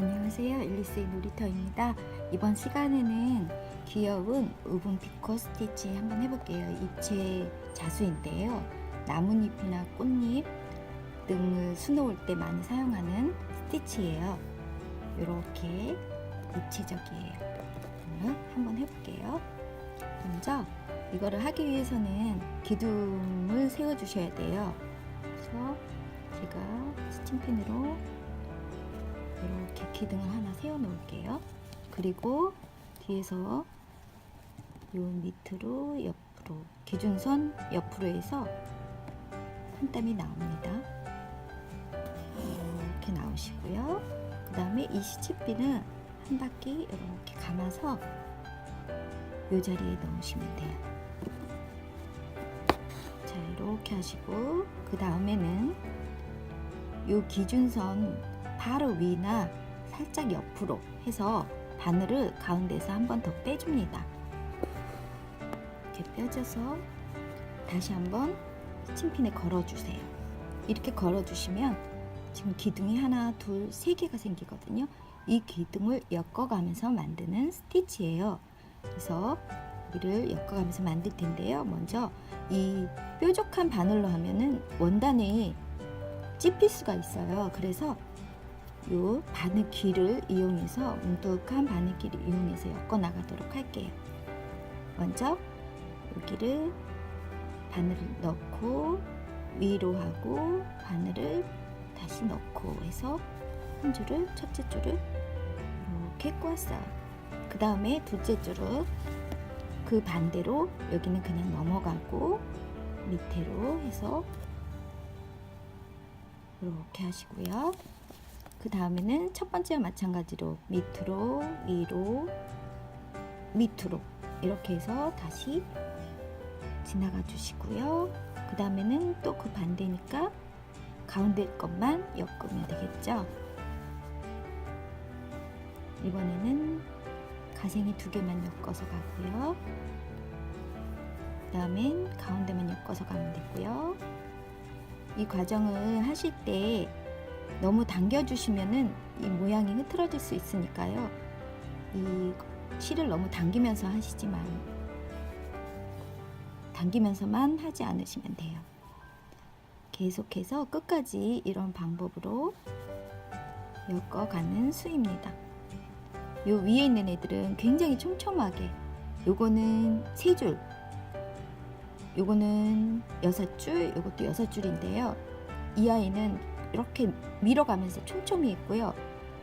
안녕하세요. 앨리스의 놀이터입니다. 이번 시간에는 귀여운 우분 피코 스티치 한번 해볼게요. 입체 자수인데요. 나뭇잎이나 꽃잎 등을 수놓을 때 많이 사용하는 스티치예요. 이렇게 입체적이에요. 한번 해볼게요. 먼저 이거를 하기 위해서는 기둥을 세워주셔야 돼요. 그래서 제가 스팀펜으로 이렇게 기둥을 하나 세워 놓을게요. 그리고 뒤에서 요 밑으로 옆으로 기준선 옆으로 해서 한 땀이 나옵니다. 이렇게 나오시고요. 그 다음에 이 시치핀은 한 바퀴 이렇게 감아서 이 자리에 넣으시면 돼요. 자 이렇게 하시고 그 다음에는 요 기준선 바로 위나 살짝 옆으로 해서 바늘을 가운데서 한 번 더 빼줍니다. 이렇게 빼줘서 다시 한번 스팀핀에 걸어주세요. 이렇게 걸어주시면 지금 기둥이 하나, 둘, 세 개가 생기거든요. 이 기둥을 엮어가면서 만드는 스티치예요. 그래서 이를 엮어가면서 만들 텐데요. 먼저 이 뾰족한 바늘로 하면은 원단에 찝힐 수가 있어요. 그래서 요 길을 이용해서 뭉툭한 길을 이용해서 엮어 나가도록 할게요. 먼저 여기를 바늘을 넣고 위로 하고 바늘을 다시 넣고 해서 한 줄을 첫째 줄을 이렇게 꼬았어요. 그 다음에 둘째 줄은 그 반대로 여기는 그냥 넘어가고 밑으로 해서 이렇게 하시고요. 그 다음에는 첫 번째와 마찬가지로 밑으로 위로 밑으로 이렇게 해서 다시 지나가 주시고요. 그 다음에는 또 그 반대니까 가운데 것만 엮으면 되겠죠. 이번에는 가생이 두 개만 엮어서 가고요. 그 다음엔 가운데만 엮어서 가면 되고요. 이 과정을 하실 때 너무 당겨주시면은 이 모양이 흐트러질 수 있으니까요. 이 실을 너무 당기면서 하시지만 당기면서만 하지 않으시면 돼요. 계속해서 끝까지 이런 방법으로 엮어가는 수입니다. 요 위에 있는 애들은 굉장히 촘촘하게 요거는 세 줄, 요거는 여섯 줄, 요것도 여섯 줄인데요. 이 아이는 이렇게 밀어가면서 촘촘히 있고요.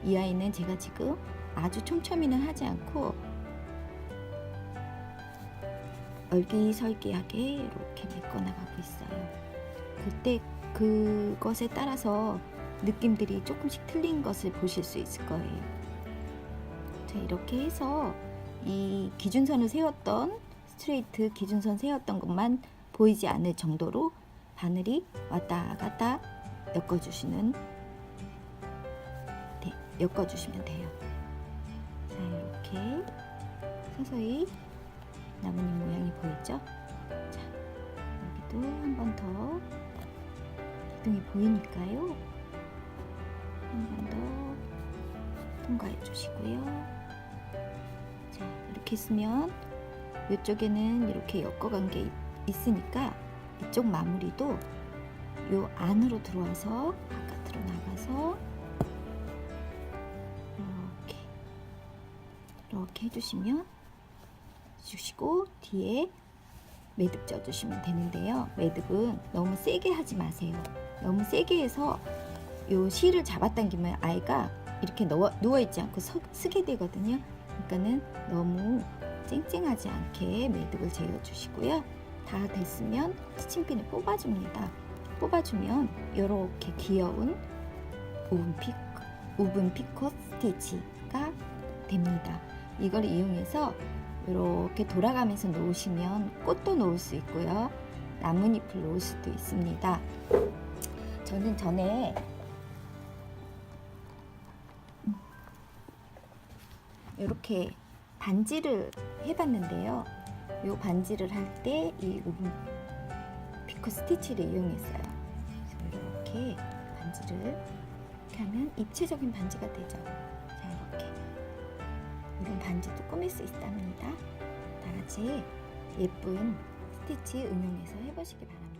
이 아이는 제가 지금 아주 촘촘히는 하지 않고 얼기설기하게 이렇게 메꿔 나가고 있어요. 그때 그것에 따라서 느낌들이 조금씩 틀린 것을 보실 수 있을 거예요. 자, 이렇게 해서 이 기준선을 세웠던 스트레이트 기준선 세웠던 것만 보이지 않을 정도로 바늘이 왔다 갔다 엮어주시는 네, 엮어주시면 돼요. 자 이렇게 서서히 나뭇잎 모양이 보이죠? 자 여기도 한 번 더 기둥이 보이니까요. 한 번 더 통과해 주시고요. 자 이렇게 했으면 이쪽에는 이렇게 엮어간 게 있- 있으니까 이쪽 마무리도 요 안으로 들어와서 바깥으로 나가서 이렇게 이렇게 해주시면 주시고 뒤에 매듭 쪄주시면 되는데요. 매듭은 너무 세게 하지 마세요. 너무 세게 해서 요 실을 잡아당기면 아이가 이렇게 누워, 누워있지 않고 서, 쓰게 되거든요. 그러니까는 너무 쨍쨍하지 않게 매듭을 재어주시고요. 다 됐으면 스팀핀을 뽑아줍니다. 뽑아주면 이렇게 귀여운 우분 피 우분 스티치가 됩니다. 이걸 이용해서 이렇게 돌아가면서 놓으시면 꽃도 놓을 수 있고요. 나뭇잎을 놓을 수도 있습니다. 저는 전에 이렇게 반지를 해봤는데요. 이 반지를 할 때 이 우분 피코 스티치를 이용했어요. 이렇게 반지를 이렇게 하면 입체적인 반지가 되죠. 자, 이렇게. 이런 반지도 꾸밀 수 있답니다. 다 같이 예쁜 스티치 응용해서 해보시기 바랍니다.